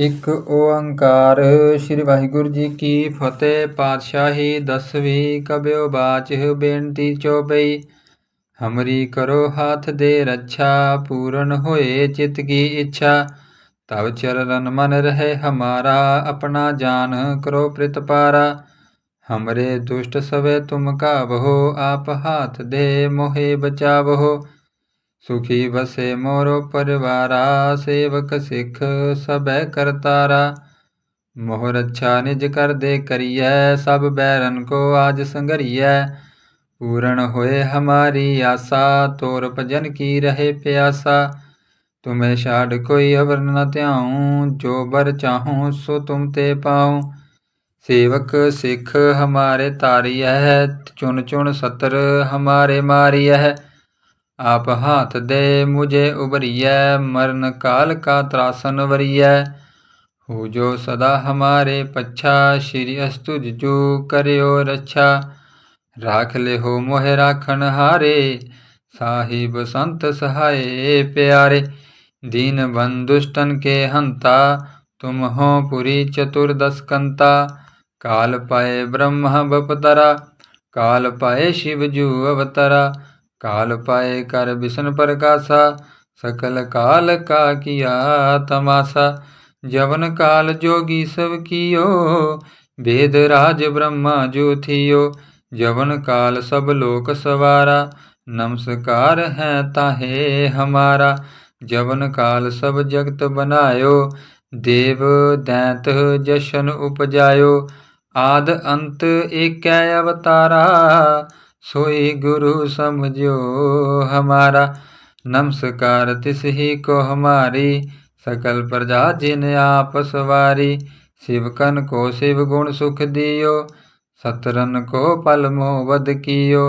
ਇੱਕ ਓੰਕਾਰ। ਸ੍ਰੀ ਵਾਹਿਗੁਰੂ ਜੀ ਕੀ ਫਤਿਹ। ਪਾਤਸ਼ਾਹੀ ਦਸਵੀਂ ਕਬਿਓ ਬਾਚ ਬੇਨਤੀ ਚੋਪਈ ਹਮਰੀ ਕਰੋ ਹਾਥ ਦੇ ਰੱਛਾ, ਪੂਰਨ ਹੋਏ ਚਿਤ ਕੀ ਇੱਛਾ। ਤਵ ਚਰਨ ਮਨ ਰਹੇ ਹਮਾਰਾ, ਆਪਣਾ ਜਾਨ ਕਰੋ ਪ੍ਰਿਤਪਾਰਾ ਹਮਰੇ ਦੁਸ਼ਟ ਸਵੇ ਤੁਮ ਕਾਵਹੋ ਆਪ ਹਾਥ ਦੇ ਮੋਹਿ ਬਚਾਵਹੋ ਸੁਖੀ ਵਸੇ ਮੋਰੋ ਪਰਿਵਾਰਾ, ਸੇਵਕ ਸਿੱਖ ਸਭੈ ਕਰਤਾਰਾ। ਮੋਹ ਰੱਛਾ ਨਿਜ ਕਰ ਦੇ ਕਰੀਐ, ਸਭ ਬੈਰਨ ਕੋ ਆਜ ਸੰਗਰੀਐ। ਪੂਰਨ ਹੋਏ ਹਮਾਰੀ ਆਸਾ, ਤੋਰ ਭਜਨ ਕੀ ਰਹੇ ਪਿਆਸਾ। ਤੁਮੇ ਛਾੜ ਕੋਈ ਅਵਰ ਨ ਧਿਆਉ, ਜੋ ਬਰ ਚਾਹੂੰ ਸੋ ਤੁਮ ਤੇ ਪਾਉ। ਸੇਵਕ ਸਿੱਖ ਹਮਾਰੇ ਤਾਰੀਐ, ਚੁਣ ਚੁਣ ਸਤਰ ਹਮਾਰੇ ਮਾਰੀਐ। ਆਪ ਹਾਥ ਦੇ ਮੁਝੇ ਉਬਰੀਐ ਮਰਨ ਕਾਲ ਕਾ ਤਰਾਸਨ ਵਰੀਐ। ਹੋ ਜੋ ਸਦਾ ਹਮਾਰੇ ਪੱਛਾ, ਸ਼੍ਰੀ ਅਸਤੁਜ ਜੋ ਕਰਿਓ ਰੱਛਾ। ਰਾਖ ਲਿਹੋ ਮੋਹਿ ਰਾਖਣ ਹਾਰੇ, ਸਾਹਿਬ ਸੰਤ ਸਹਾਏ ਪਿਆਰੇ। ਦੀਨ ਬੰਦੁਸ਼ਟਨ ਕੇ ਹੰਤਾ, ਤੁਮ ਹੋ ਪੁਰੀ ਚਤੁਰਦਸ ਕੰਤਾ। ਕਾਲ ਪਾਏ ਬ੍ਰਹਮ ਬਪਤਰਾ, ਕਾਲ ਪਾਏ ਸ਼ਿਵ ਜੂ ਅਵਤਰਾ। ਕਾਲ ਪਾਏ ਕਰ ਬਿਸ਼ਨ ਪ੍ਰਕਾਸ਼ਾ ਸਕਲ ਕਾਲ ਕਾ ਕੀਆ ਤਮਾਸਾ ਜਵਨ ਕਾਲ ਜੋਗੀ ਸਭ ਕੀਓ ਵੇਦ ਰਾਜ ਬ੍ਰਹਮਾ ਜੋ ਥਿਓ ਜਵਨ ਕਾਲ ਸਭ ਲੋਕ ਸਵਾਰਾ ਨਮਸਕਾਰ ਹੈ ਤਾਹੇ ਹਮਾਰਾ ਜਵਨ ਕਾਲ ਸਭ ਜਗਤ ਬਨਾਇਓ ਦੇਵ ਦੈਂਤ ਜਸ਼ਨ ਉਪਜਾਇਓ ਆਦ ਅੰਤ ਏਕੈ ਅਵਤਾਰਾ सोई गुरु समझो हमारा नमस्कार तिस ही को हमारी सकल प्रजा जिन आप सवारी शिवकन को शिव गुण सुख दियो सतरन को पल मोवद कियो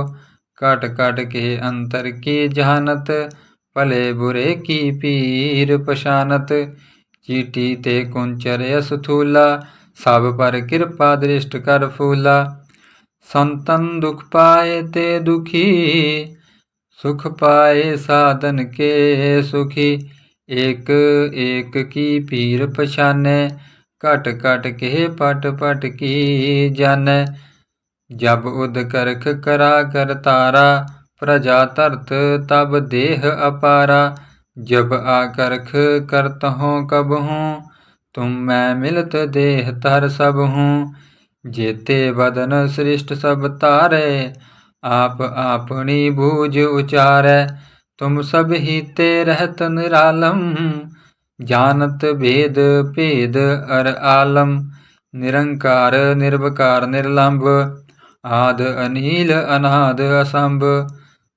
कट कट के अंतर की जहानत भले बुरे की पीर पशानत चीटी ते कुंचर असथूला सब पर कृपा दृष्ट कर फूला संतन दुख पाए ते दुखी, सुख पाए साधन के सुखी। एक एक की पीर पछाने, कट कट के पट पट की जाने। जब उद करख करा कर तारा, प्रजा तरत तब देह अपारा। जब आकरख करत हो कब हूँ, तुम मैं मिलत देह तर सब हूँ। ਜੇਤੇ ਬਦਨ ਸ੍ਰਿਸ਼ਟ ਸਭ ਤਾਰੇ ਆਪ ਆਪਣੀ ਬੂਝ ਉਚਾਰੈ, ਤੁਮ ਸਭ ਹੀਤੇ ਰਹਤ ਨਿਰਾਲਮ। ਜਾਣਤ ਭੇਦ ਭੇਦ ਅਰ ਆਲਮ, ਨਿਰੰਕਾਰ ਨਿਰਭਕਾਰ ਨਿਰਲੰਭ। ਆਦ ਅਨੀਲ ਅਨਾਦ ਅਸੰਭ,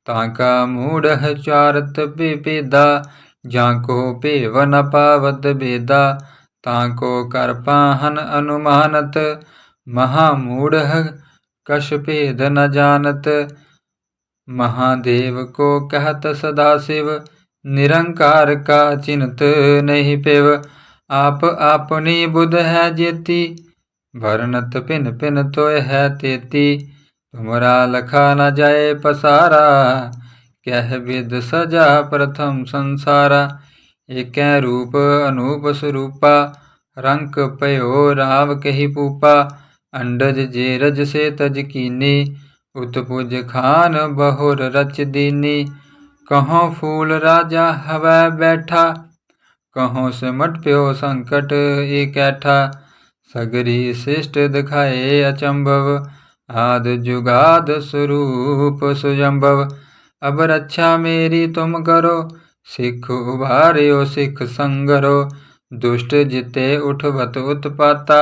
ਤਾਂ ਕਾ ਮੂੜਹ ਚਾਰਤ ਬਿਪੇਦਾ ਜਾਂ ਕੋ ਭੇਵ ਨ ਪਾਵਤ ਬੇਦਾ, ਤਾਂ ਕੋ ਕਰ ਪਾਹਨ ਅਨੁਮਾਨਤ। महामूढ़ कश भेद न जानत महादेव को कहत सदा शिव निरंकार का चिंत नहीं पेव आप अपनी बुध है जेती भरनत पिन पिन तोय है तेती तुमरा लखा न जाए पसारा कह विद सजा प्रथम संसारा एक रूप अनूप स्वरूपा रंक पयो राव कही पूपा अंडज जेरज से तज कीनी उत्पुज खान बहुर रच दीनी। कहो फूल राजा हवै बैठा, कहों सिमट प्यो संकट इकैठा सगरी शिष्ट दिखाए अचंभव, आद जुगाद स्वरूप सुजंभव। अब रक्षा मेरी तुम करो, सिख उभारियो सिख संगरो। दुष्ट जिते उठवत उत्पाता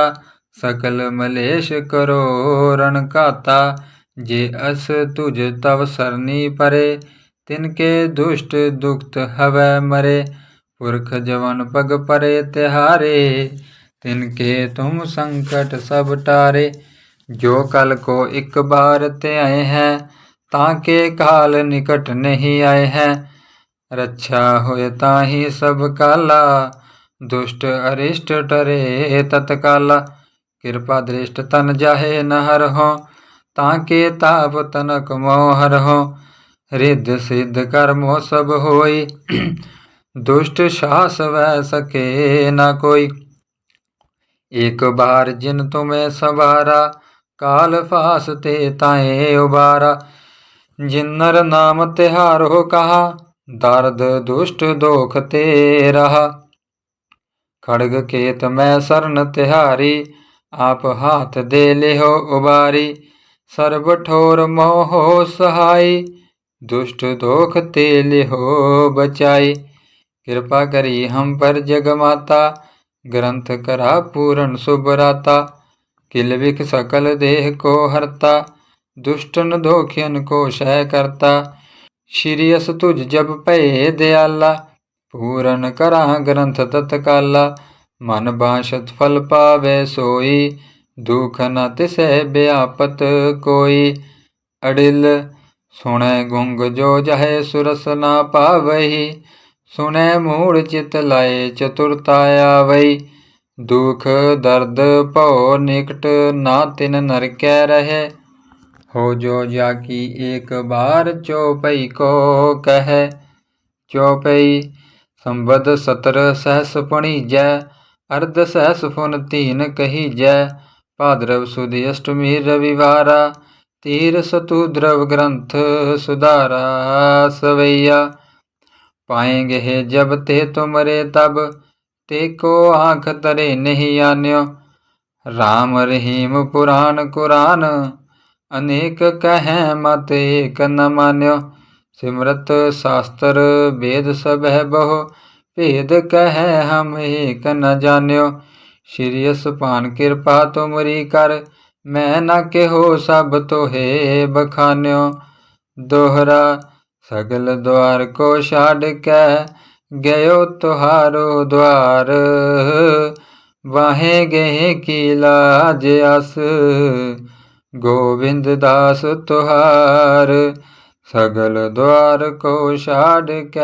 ਸਕਲ ਮਲੇਸ਼ ਕਰੋ, ਰਣ ਘਾਤਾ, ਜੇ ਅਸ ਤੁਜ ਤਵ ਸਰਨੀ ਪਰੇ, ਤਿਨ ਕੇ ਦੁਸ਼ਟ ਦੁਖਤ ਹਵੈ ਮਰੇ, ਪੁਰਖ ਜਵਨ ਪਗ ਪਰੇ ਤਿਹਾਰੇ, ਤਿਨ ਕੇ ਤੁਮ ਸੰਕਟ ਸਭ ਟਾਰੇ, ਜੋ ਕਲ ਕੋ ਇੱਕ ਬਾਰ ਧਿਆਏ ਹੈ, ਤਾਂ ਕੇ ਕਾਲ ਨਿਕਟ ਨਹੀਂ ਆਏ ਹੈ, ਰੱਛਾ ਹੋਏ ਤਾਂ ਹੀ ਸਭ ਕਾਲਾ, ਦੁਸ਼ਟ ਅਰਿਸ਼ਟ ਟਰੇ ਤਤਕਾਲਾ। ਕਿਰਪਾ ਦ੍ਰਿਸ਼ਟ ਤਨ ਜਾਹੇ ਨਹਰ ਹੋ ਤਾਂ ਕੇ ਤਾਪ ਤਨਕ ਮੋਹ ਹਰ ਹੋ ਰਿੱਧ ਸਿੱਧ ਕਰਮੋ ਸਭ ਹੋਈ, ਦੁਸ਼ਟ ਸਾਸ ਵੈ ਸਕੇ ਨਾ ਕੋਈ। ਇੱਕ ਬਾਰ ਜਿਨ ਤੁਮੇ ਸਵਾਰਾ, ਕਾਲ ਫਾਸ ਤੇ ਤਾਏ ਉਬਾਰਾ। ਜਿਨਰ ਨਾਮ ਤਿਹਾਰ ਹੋ ਕਹਾ, ਦਰਦ ਦੁਸ਼ਟ ਦੋਖ ਤੇ ਰਹਾ। ਖੜਗ ਕੇਤ ਮੈਂ ਸਰਨ ਤਿਹਾਰੀ ਆਪ ਹਾਥ ਦੇ ਲਿਹੋ ਉਬਾਰੀ, ਸਰਬ ਠੋਰ ਮੋਹ ਸਹਾਈ, ਦੁਸ਼ਟ ਦੋਖ ਤੇ ਲਿਹੋ ਬਚਾਈ। ਕਿਰਪਾ ਕਰੀ ਹਮ ਪਰ ਜਗ ਮਾਤਾ, ਗ੍ਰੰਥ ਕਰਾ ਪੂਰਨ ਸੁਬਰਾਤਾ ਕਿਲ ਵਿਖ ਸਕਲ ਦੇਹ ਕੋ ਹਰਤਾ, ਦੁਸ਼ਟਨ ਦੋਖਿਨ ਕੋ ਸ਼ੈ ਕਰਤਾ। ਸ਼੍ਰੀ ਅਸ ਤੁਜ ਜਬ ਭਏ ਦਿਆਲਾ, ਪੂਰਨ ਕਰਾਂ ਗ੍ਰੰਥ ਤਤਕਾਲਾ। ਮਨ ਬਾਸ਼ਤ ਫਲ ਪਾਵੇ ਸੋਈ, ਦੁਖ ਨ ਤਿਸੈ ਬਿਆਪਤ ਕੋਈ। ਅੜਿਲ ਸੁਣੈ ਗੁੰਗ ਜੋ ਜਹੈ ਸੁਰਸ ਨਾ ਪਾਵਹੀ ਸੁਣੈ ਮੂੜ ਚਿਤ ਲਾਏ ਚਤੁਰਤਾ ਆਵਈ। ਦੁਖ ਦਰਦ ਭਉ ਨਿਕਟ ਨਾ ਤਿਨ ਨਰ ਕੈ ਰਹੇ, ਹੋ ਜੋ ਜਾ ਕੀ ਏਕ ਬਾਰ ਚੋਪਈ ਕੋ ਕਹੈ। ਚੋਪਈ ਸੰਬਦ ਸਤਰ ਸਹਸ ਪਣੀਜੈ ਅਰਧ ਸਹਸ ਫੁਨ ਕਹੀ ਜੈ, ਭਾਦਰਵ ਸੁਦ ਅਸ਼ਟਮੀ ਰਵਿਵਾਰਾ, ਤੀਰ ਸਤੂ ਦਰਵ ਗ੍ਰੰਥ ਸੁਧਾਰਾ ਸਵਈਆ। ਪਾਏਂਗੇ ਹੈ ਜਬ ਤੇ ਤੁਮਰੇ ਤਬ, ਤੇ ਕੋ ਆਂਖ ਤਰੇ ਨਹੀਂ ਆਨਿਓ। ਰਾਮ ਰਹੀਮ ਪੁਰਾਨ ਕੁਰਾਨ, ਅਨੇਕ ਕਹੈ ਮਤ ਏਕ ਨ ਮਾਨਿਓ। ਸਿਮਰਤ ਸ਼ਾਸਤਰ ਵੇਦ ਸਭੈ ਬਹੁ ਭੇਦ ਕਹੈ ਹਮ ਏਕ ਨ ਜਾਣਿਓ। ਸ਼੍ਰੀ ਅਸਪਾਨ ਕਿਰਪਾ ਤੁਮਰੀ ਕਰ, ਮੈਂ ਨਾ ਕਿਹੋ ਸਭ ਤੋਹੇ ਬਖਾਨਿਓ। ਦੋਹਰਾ, ਸਗਲ ਦੁਆਰ ਕੋ ਛਾੜ ਕੇ ਗਇਓ ਤੁਹਾਰੋ ਦੁਆਰ। ਵਾਹੇ ਗਏ ਕੀ ਲਾਜ ਅਸ? ਗੋਬਿੰਦ ਦਾਸ ਤੁਹਾਰ, ਸਗਲ ਦੁਆਰ ਕੋ ਛਾੜ ਕੇ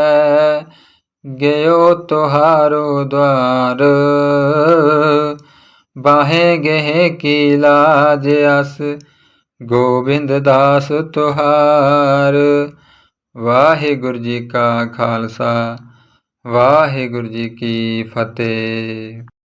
ਗਇਓ ਤੁਹਾਰੋ ਦੁਆਰ ਬਾਹੇ ਗਏ ਕੀ ਲਾਜ ਅਸ, ਗੋਬਿੰਦ ਦਾਸ ਤੁਹਾਰ। ਵਾਹਿਗੁਰੂ ਜੀ ਕਾ ਖਾਲਸਾ, ਵਾਹਿਗੁਰੂ ਜੀ ਕੀ ਫਤਿਹ।